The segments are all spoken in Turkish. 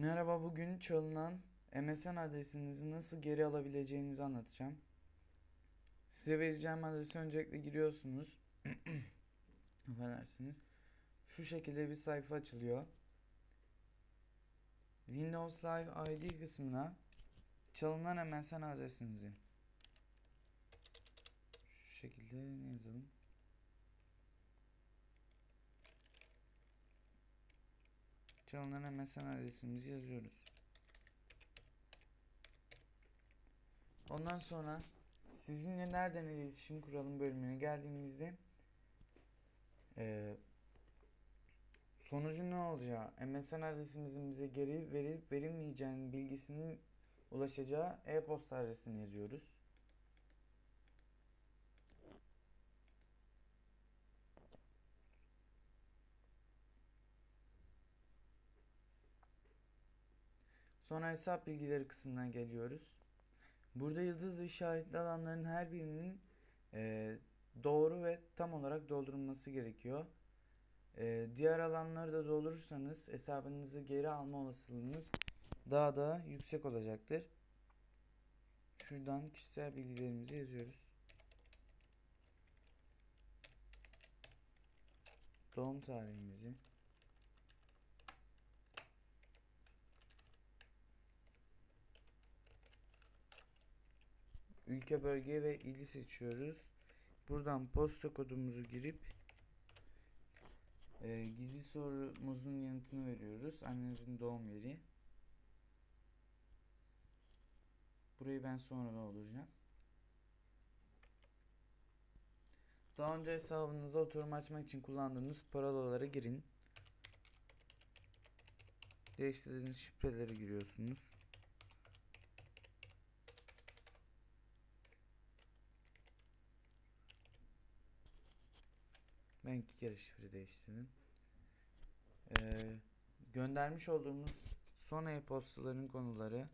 Merhaba bugün çalınan MSN adresinizi nasıl geri alabileceğinizi anlatacağım. Size vereceğim adresi öncelikle giriyorsunuz. Affedersiniz. Şu şekilde bir sayfa açılıyor. Windows Live ID kısmına çalınan MSN adresinizi şu şekilde ne yazalım? Çalınan MSN adresimizi yazıyoruz. Ondan sonra sizinle nereden iletişim kuralım bölümüne geldiğimizde e, sonucu ne olacağı, MSN adresimizin bize geri verilip verilmeyeceğinin bilgisinin ulaşacağı e-posta adresini yazıyoruz. Sonra hesap bilgileri kısmına geliyoruz. Burada yıldız işaretli alanların her birinin e, doğru ve tam olarak doldurulması gerekiyor. E, diğer alanları da doldurursanız hesabınızı geri alma olasılığınız daha da yüksek olacaktır. Şuradan kişisel bilgilerimizi yazıyoruz. Doğum tarihimizi. Ülke, bölge ve ili seçiyoruz. Buradan posta kodumuzu girip e, gizli sorumuzun yanıtını veriyoruz. Annenizin doğum yeri. Burayı ben sonra dolduracağım. Daha önce hesabınıza oturum açmak için kullandığınız parolalara girin. Değiştirdiğiniz şifreleri giriyorsunuz. Ben kere şifre değiştirdim. Ee, göndermiş olduğumuz son e-postaların konuları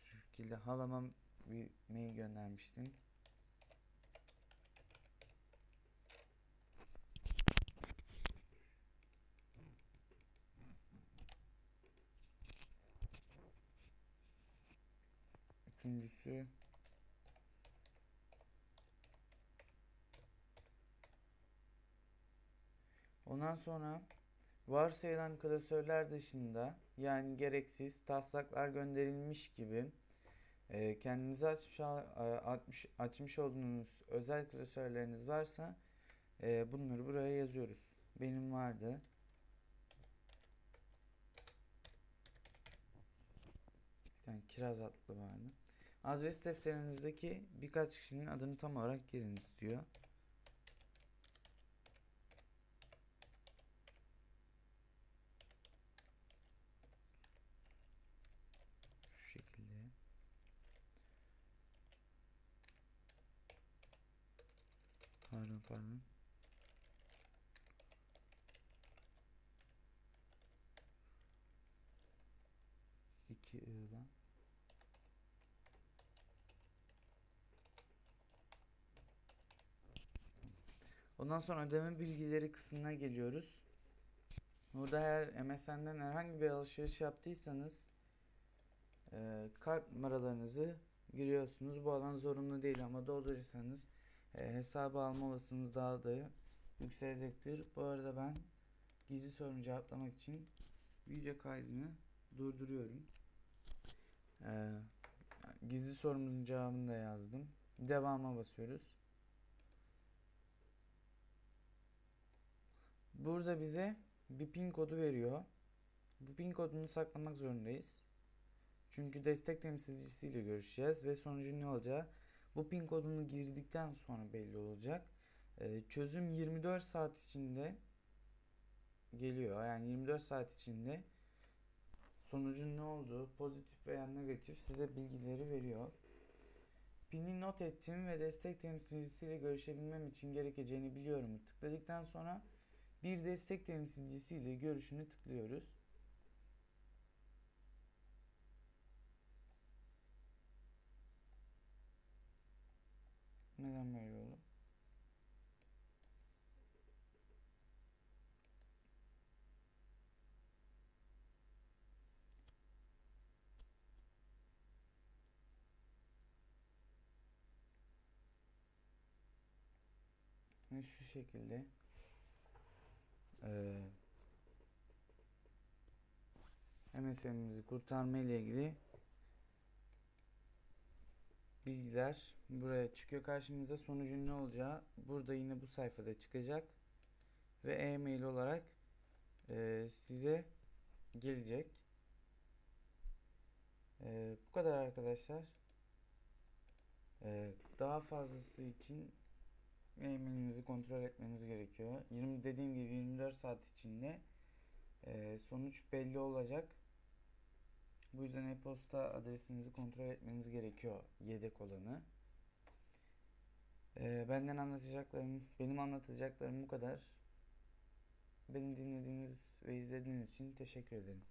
şu şekilde halama bir mail göndermiştim. Üçüncüsü Ondan sonra varsayılan klasörler dışında yani gereksiz taslaklar gönderilmiş gibi e, kendinize açmış, açmış, açmış olduğunuz özel klasörleriniz varsa e, bunları buraya yazıyoruz. Benim vardı. Bir tane kiraz atlı vardı. Adres defterinizdeki birkaç kişinin adını tam olarak girin diyor. Şu şekilde. Pardon pardon. İki ığla. Ondan sonra ödeme bilgileri kısmına geliyoruz. Burada eğer MSN'den herhangi bir alışveriş yaptıysanız e, kart numaralarınızı giriyorsunuz. Bu alan zorunlu değil ama doldurursanız e, hesabı alma olasılığınız daha da yükselecektir. Bu arada ben gizli sorunu cevaplamak için video kaydını durduruyorum. E, gizli sorumuzun cevabını da yazdım. Devama basıyoruz. Burada bize bir pin kodu veriyor. Bu pin kodunu saklamak zorundayız. Çünkü destek temsilcisiyle görüşeceğiz ve sonucu ne olacağı bu pin kodunu girdikten sonra belli olacak. Ee, çözüm 24 saat içinde geliyor. Yani 24 saat içinde sonucun ne olduğu pozitif veya negatif size bilgileri veriyor. Pini not ettim ve destek temsilcisiyle görüşebilmem için gerekeceğini biliyorum. Tıkladıktan sonra bir destek temsilcisiyle görüşünü tıklıyoruz. Neden böyle oldu? Ve şu şekilde e, MSN'imizi kurtarma ile ilgili bilgiler buraya çıkıyor karşımıza. Sonucun ne olacağı burada yine bu sayfada çıkacak ve e-mail olarak e, size gelecek. E, bu kadar arkadaşlar. E, daha fazlası için e-mailinizi kontrol etmeniz gerekiyor. 20 dediğim gibi 24 saat içinde e, sonuç belli olacak. Bu yüzden e-posta adresinizi kontrol etmeniz gerekiyor yedek olanı. E, benden anlatacaklarım, benim anlatacaklarım bu kadar. Beni dinlediğiniz ve izlediğiniz için teşekkür ederim.